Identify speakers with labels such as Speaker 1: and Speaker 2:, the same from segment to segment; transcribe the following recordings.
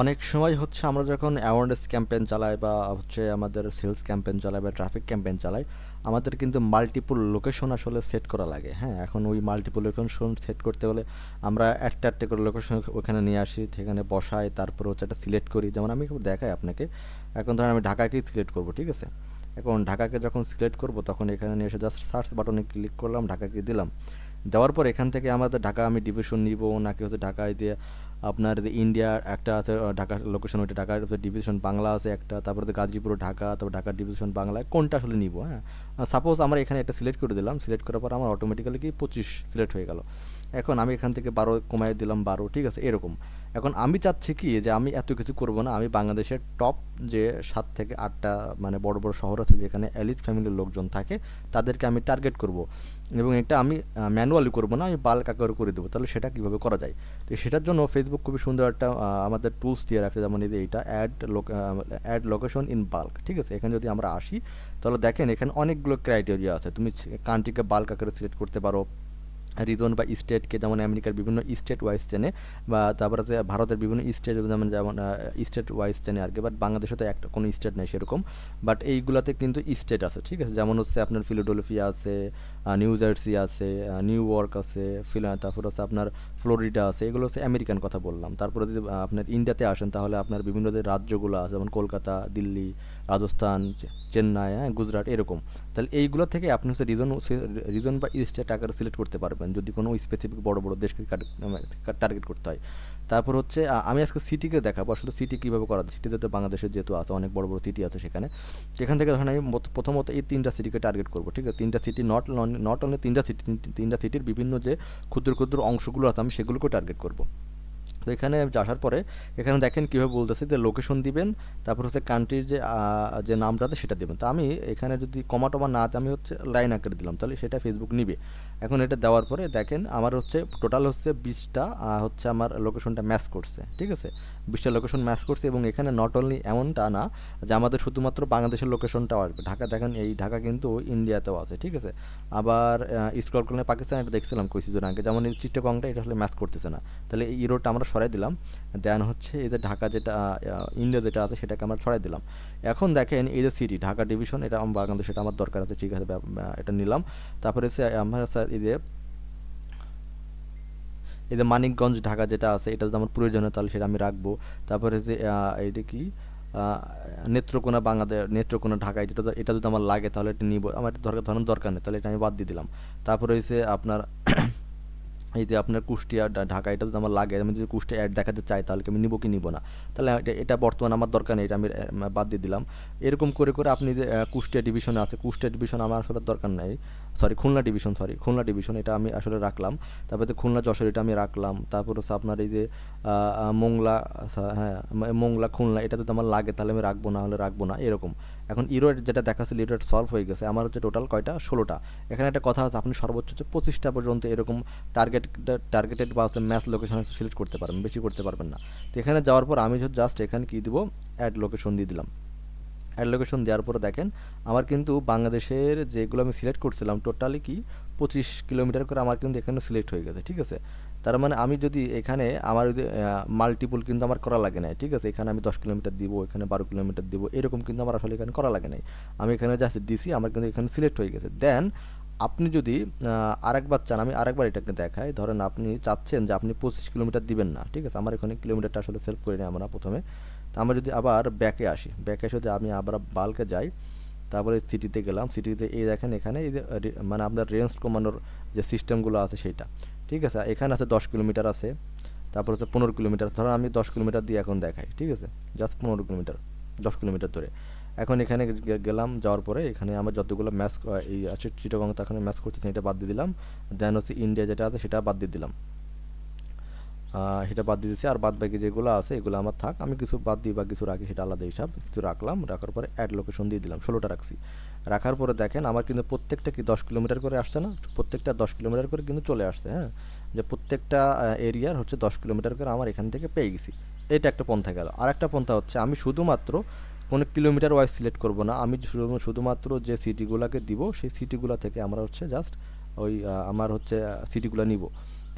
Speaker 1: অনেক সময় হচ্ছে আমরা যখন অ্যাওয়ারনেস ক্যাম্পেইন চালাই বা হচ্ছে আমাদের সেলস ক্যাম্পেইন চালাই বা ট্রাফিক ক্যাম্পেইন চালাই, আমাদের কিন্তু মাল্টিপল লোকেশন আসলে সেট করা লাগে। হ্যাঁ? এখন ওই মাল্টিপল লোকেশন সেট করতে হলে আমরা একটা, একটা করে লোকেশন ওখানে নিয়ে আসি, সেখানে বসাই, তারপর হচ্ছে একটা সিলেক্ট করি। যেমন আমি দেখাই আপনাকে। এখন ধরেন আমি ঢাকাকেই সিলেক্ট করব, ঠিক আছে? এখন ঢাকাকে যখন সিলেক্ট করব তখন এখানে নিয়ে এসে জাস্ট সার্চ বাটনে ক্লিক করলাম, ঢাকাকে দিলাম। দেওয়ার পর এখান থেকে আমাদের ঢাকা আমি ডিভিশন নিব নাকি হচ্ছে ঢাকায় দিয়ে আপনার ইন্ডিয়ার একটা আছে ঢাকা ঢাকার লোকেশন ওইটা ঢাকার ডিভিশন বাংলা আছে একটা, তারপরে তো গাজীপুর ঢাকা, তারপর ঢাকার ডিভিশন বাংলা কোনটা আসলে নিব, হ্যাঁ? সাপোজ আমরা এখানে একটা সিলেক্ট করে দিলাম। সিলেক্ট করার পর আমার অটোমেটিক্যালি কি ২৫ সিলেক্ট হয়ে গেল। এখন আমি এখান থেকে ১২ কমায় দিলাম ১২ ঠিক আছে? এরকম। এখন আমি চাচ্ছি কি যে আমি এত কিছু করব না। আমি বাংলাদেশের টপ যে সাত থেকে আটটা মানে বড়, বড় শহর আছে যেখানে এলিট ফ্যামিলির লোকজন থাকে তাদেরকে আমি টার্গেট করব। এবং এটা আমি ম্যানুয়ালি করব না, আমি বাল্ক আকারে করে দেবো তাহলে সেটা কীভাবে করা যায়? তো সেটার জন্য ফেসবুক খুবই সুন্দর একটা আমাদের টুলস দিয়ে রাখছে যেমন এই এইটা add add location in bulk, ঠিক আছে? এখানে যদি আমরা আসি তাহলে দেখেন এখানে অনেকগুলো ক্রাইটেরিয়া আছে। তুমি কান্ট্রিকে বাল্ক আকারে সিলেক্ট করতে পারো। রিজন বা স্টেটকে যেমন আমেরিকার বিভিন্ন স্টেট ওয়াইজ চেনে বা তারপরে ভারতের বিভিন্ন স্টেট যেমন যেমন স্টেট ওয়াইজ চেনে আর কি বাট বাংলাদেশে তো একটা কোনো স্টেট নেই সেরকম। বাট এইগুলাতে কিন্তু স্টেট আছে, ঠিক আছে? যেমন হচ্ছে আপনার ফিলোডোলফিয়া আছে, নিউ জার্সি আছে, নিউ ইয়র্ক আছে, ফিলা তারপর হচ্ছে আপনার ফ্লোরিডা আছে। এগুলো হচ্ছে আমেরিকান কথা বললাম। তারপরে যদি আপনার ইন্ডিয়াতে আসেন তাহলে আপনার বিভিন্ন যে রাজ্যগুলো আছে যেমন কলকাতা, দিল্লি, রাজস্থান, চেন্নাই, হ্যাঁ? গুজরাট এরকম। তাহলে এইগুলো থেকে আপনি হচ্ছে রিজন রিজন বা স্টেট আকারে সিলেক্ট করতে পারবেন যদি কোনো স্পেসিফিক বড়, বড় দেশকে টার্গেট করতে হয়। তারপর হচ্ছে আমি আজকে সিটিকে দেখাবো আসলে সিটি কীভাবে করা যায়। সিটিতে তো বাংলাদেশের যেহেতু আছে অনেক বড়, বড় সিটি আছে সেখানে। সেখান থেকে ধরেন আমি প্রথমত এই তিনটা সিটিকে টার্গেট করব ঠিক আছে? তিনটা সিটি নট নট অনলি তিনটা সিটি তিনটা সিটির বিভিন্ন যে ক্ষুদ্র, ক্ষুদ্র অংশগুলো আছে আমি সেগুলোকেও টার্গেট করব। তো এখানে আসার পরে এখানে দেখেন কীভাবে বলতেছে যে লোকেশন দিবেন, তারপর হচ্ছে কান্ট্রির যে যে নামটা আছে সেটা দিবেন। তো আমি এখানে যদি কমা-টমা না দিয়ে আমি হচ্ছে লাইন আকারে দিলাম তাহলে সেটা ফেসবুক নিবে। এখন এটা দেওয়ার পরে দেখেন আমার হচ্ছে টোটাল হচ্ছে বিশটা হচ্ছে আমার লোকেশনটা ম্যাচ করছে, ঠিক আছে? বিশটা লোকেশন ম্যাচ করছে এবং এখানে নট অনলি এমনটা না যে আমাদের শুধুমাত্র বাংলাদেশের লোকেশনটাও আসবে। ঢাকা দেখেন এই ঢাকা কিন্তু ইন্ডিয়াতেও আছে, ঠিক আছে? আবার স্ক্রল করলে পাকিস্তান এটা দেখছিলাম কিছুদিন আগে। যেমন এই চিটাগংটা এটা আসলে ম্যাচ করতেছে না। তাহলে এই ইউরোটা আমরা সরাই দিলাম। দেন হচ্ছে এই যে ঢাকা যেটা ইন্ডিয়া যেটা আছে সেটাকে আমরা সরাই দিলাম। এখন দেখেন এই যে সিটি ঢাকা ডিভিশন এটা আমার বাংলাদেশ এটা আমার দরকার আছে, ঠিক আছে? এটা নিলাম। তারপরে হচ্ছে আমার এই যে এই যে মানিকগঞ্জ ঢাকা যেটা আছে এটা যদি আমার প্রয়োজনীয় তাহলে সেটা আমি রাখব। তারপরে যে এইটা কি নেত্রকোনা বাংলাদে নেত্রকোনা ঢাকা এটা এটা যদি আমার লাগে তাহলে এটা নিব আমার দরকার ধরেন দরকার নেই তাহলে এটা আমি বাদ দিয়ে দিলাম। তারপরে হইছে আপনার এই যে আপনার কুষ্টিয়া ঢাকা এটা যদি আমার লাগে আমি যদি কুষ্টিয়া অ্যাড দেখাতে চাই তাহলে আমি নিবো কি নিবো না? তাহলে এটা বর্তমানে আমার দরকার নেই এটা আমি বাদ দিয়ে দিলাম। এরকম করে, করে আপনি যে কুষ্টিয়া ডিভিশনে আছে, কুষ্টিয়া ডিভিশন আমার আসলে দরকার নেই sorry Khulna division sorry Khulna division এটা আমি আসলে রাখলাম। তারপরে যে খুলনা যশোর এটা আমি রাখলাম। তারপর হচ্ছে আপনার এই যে মোংলা হ্যাঁ, মোংলা খুলনা এটা যদি আমার লাগে তাহলে আমি রাখব না হলে রাখব না এরকম। এখন ইরো যেটা দেখাচ্ছিল ইরো সলভ হয়ে গেছে। আমার হচ্ছে টোটাল কয়টা ষোলোটা এখানে একটা কথা আছে আপনি সর্বোচ্চ হচ্ছে পঁচিশটা পর্যন্ত এরকম টার্গেট টার্গেটেড বা হচ্ছে ম্যাচ লোকেশন সিলেক্ট করতে পারবেন। বেশি করতে পারবেন না। তো এখানে যাওয়ার পর আমি জাস্ট এখানে কী দিব অ্যাড লোকেশন দিয়ে দিলাম। অ্যাড লোকেশন দেওয়ার পরে দেখেন আমার কিন্তু বাংলাদেশের যেগুলো আমি সিলেক্ট করছিলাম টোটালি কি ২৫ কিলোমিটার করে আমার কিন্তু এখানে সিলেক্ট হয়ে গেছে, ঠিক আছে? তার মানে আমি যদি এখানে আমার যদি মাল্টিপল কিন্তু আমার করা লাগে নাই, ঠিক আছে? এখানে আমি ১০ কিলোমিটার দিব, এখানে ১২ কিলোমিটার দিব এরকম কিন্তু আমার আসলে এখানে করা লাগে নাই। আমি এখানে জাস্ট দিছি আমার কিন্তু এখানে সিলেক্ট হয়ে গেছে। দেন আপনি যদি আরেকবার চান আমি আরেকবার এটাকে দেখাই। ধরেন আপনি চাচ্ছেন যে আপনি ২৫ কিলোমিটার দিবেন না, ঠিক আছে? আমার এখানে কিলোমিটারটা আসলে সেভ করে নিই আমরা প্রথমে। তো আমরা যদি আবার ব্যাকে আসি, ব্যাকে এসে যদি আমি আবার বাল্কে যাই, তারপরে সিটিতে গেলাম। সিটিতে এই দেখেন এখানে এই মানে আপনার রেঞ্জ কমানোর যে সিস্টেমগুলো আছে সেইটা, ঠিক আছে? এখানে আছে ১০ কিলোমিটার আছে। তারপর হচ্ছে ১৫ কিলোমিটার। ধরো আমি ১০ কিলোমিটার দিয়ে এখন দেখাই, ঠিক আছে? জাস্ট ১৫ কিলোমিটার, ১০ কিলোমিটার ধরে। এখন এখানে গেলাম যাওয়ার পরে এখানে আমার যতগুলো ম্যাচ এই আছে চিটাগং এখানে ম্যাচ করতেছে এটা বাদ দিয়ে দিলাম। দেন হচ্ছে ইন্ডিয়া যেটা আছে সেটা বাদ দিয়ে দিলাম। সেটা বাদ দিয়ে দিছি। আর বাদবাকি যেগুলো আছে এগুলো আমার থাক। আমি কিছু বাদ দিই বা কিছু রাখি সেটা আলাদা হিসাব। কিছু রাখলাম। রাখার পরে অ্যাড লোকেশন দিয়ে দিলাম। ষোলোটা রাখছি। রাখার পরে দেখেন আমার কিন্তু প্রত্যেকটা কি ১০ কিলোমিটার করে আসছে না? প্রত্যেকটা ১০ কিলোমিটার করে কিন্তু চলে আসছে, হ্যাঁ? যে প্রত্যেকটা এরিয়ার হচ্ছে ১০ কিলোমিটার করে আমার এখান থেকে পেয়ে গেছি। এটা একটা পন্থা গেল। আরেকটা পন্থা হচ্ছে আমি শুধুমাত্র কোনো কিলোমিটার ওয়াইজ সিলেক্ট করব না। আমি শুধুমাত্র যে সিটিগুলোকে দিব সেই সিটিগুলো থেকে আমরা হচ্ছে জাস্ট ওই আমার হচ্ছে সিটিগুলো নিব।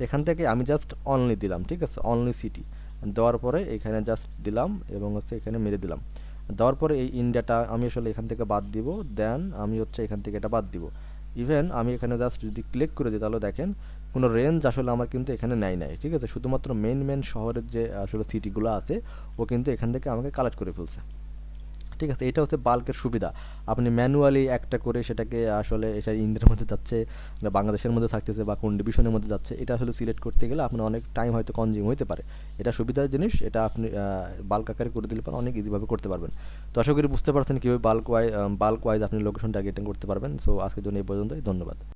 Speaker 1: তো এখান থেকে আমি জাস্ট অনলি দিলাম, ঠিক আছে? Only city. দেওয়ার পরে এখানে জাস্ট দিলাম এবং হচ্ছে এখানে মেরে দিলাম দেওয়ার পরে এই ইন্ডিয়াটা আমি আসলে এখান থেকে বাদ দিব দেন আমি হচ্ছে এখান থেকে এটা বাদ দিব ইভেন আমি এখানে জাস্ট যদি ক্লিক করে দিই তাহলে দেখেন কোনো রেঞ্জ আসলে আমার কিন্তু এখানে নেয় নাই ঠিক আছে শুধুমাত্র মেন মেন শহরের যে আসলে সিটিগুলো আছে ও কিন্তু এখান থেকে আমাকে কালেক্ট করে ফেলছে ঠিক আছে, এটা হচ্ছে বাল্কের সুবিধা। আপনি ম্যানুয়ালি একটা করে সেটাকে আসলে এটা ইন্ডিয়ার মধ্যে যাচ্ছে বাংলাদেশের মধ্যে থাকতেছে, বা কোন ডিভিশনের মধ্যে যাচ্ছে, এটা আসলে সিলেক্ট করতে গেলে আপনার অনেক টাইম হয়তো কনজিউম হতে পারে। এটা সুবিধার জিনিস, এটা আপনি বাল্ক আকারে করে দিলে পরে অনেক ইজিভাবে করতে পারবেন। তো আশা করি বুঝতে পারছেন কীভাবে বাল্ক ওয়াই বাল্ক ওয়াইজ আপনি লোকেশন টার্গেটিং করতে পারবেন। সো আজকের জন্য এই পর্যন্তই, ধন্যবাদ।